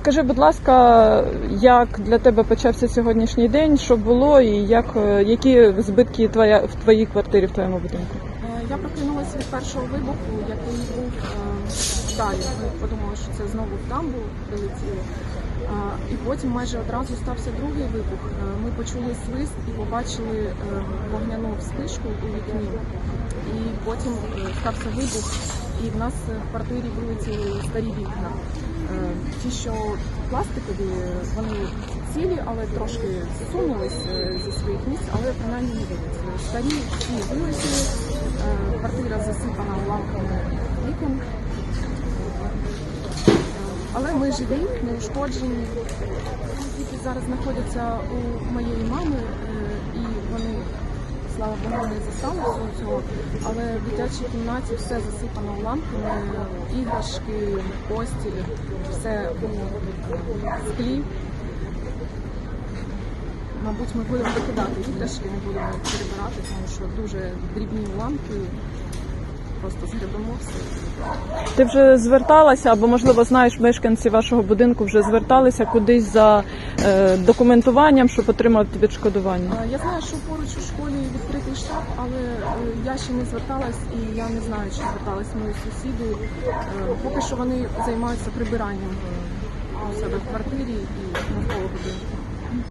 Скажи, будь ласка, як для тебе почався сьогоднішній день, що було, і як е, які збитки твоя в твоїй квартирі, в твоєму будинку? Е, Я прокинулася від першого вибуху, який був е, далі. Ми подумали, що це знову в дамбу прилетіло. І потім майже одразу стався другий вибух. Ми почули свист і побачили вогняну вспишку у вікні. І потім стався вибух, і в нас в квартирі вилетіли старі вікна. Ті, що пластикові, вони цілі, але трошки зсунулись е, зі своїх місць, але принаймні не вилетіли. Старі всі вилетіли, е, квартира засипана уламками вікон. Але ми живі, не ушкоджені. Діти зараз знаходяться у моєї мами, застали всього цього. Але в дитячій кімнаті все засипано лампами, іграшки, постіль, все у склі. Мабуть, ми будемо викидати іграшки, не будемо перебирати, тому що дуже дрібні уламки. Просто все. Ти вже зверталася, або можливо знаєш, мешканці вашого будинку вже зверталися кудись за е, документуванням, щоб отримати відшкодування. Е, Я знаю, що поруч у школі відкритий штаб, але е, я ще не зверталась і я не знаю, чи звертались мої сусіди. Е, Поки що вони займаються прибиранням у себе в квартирі і навколо будинку.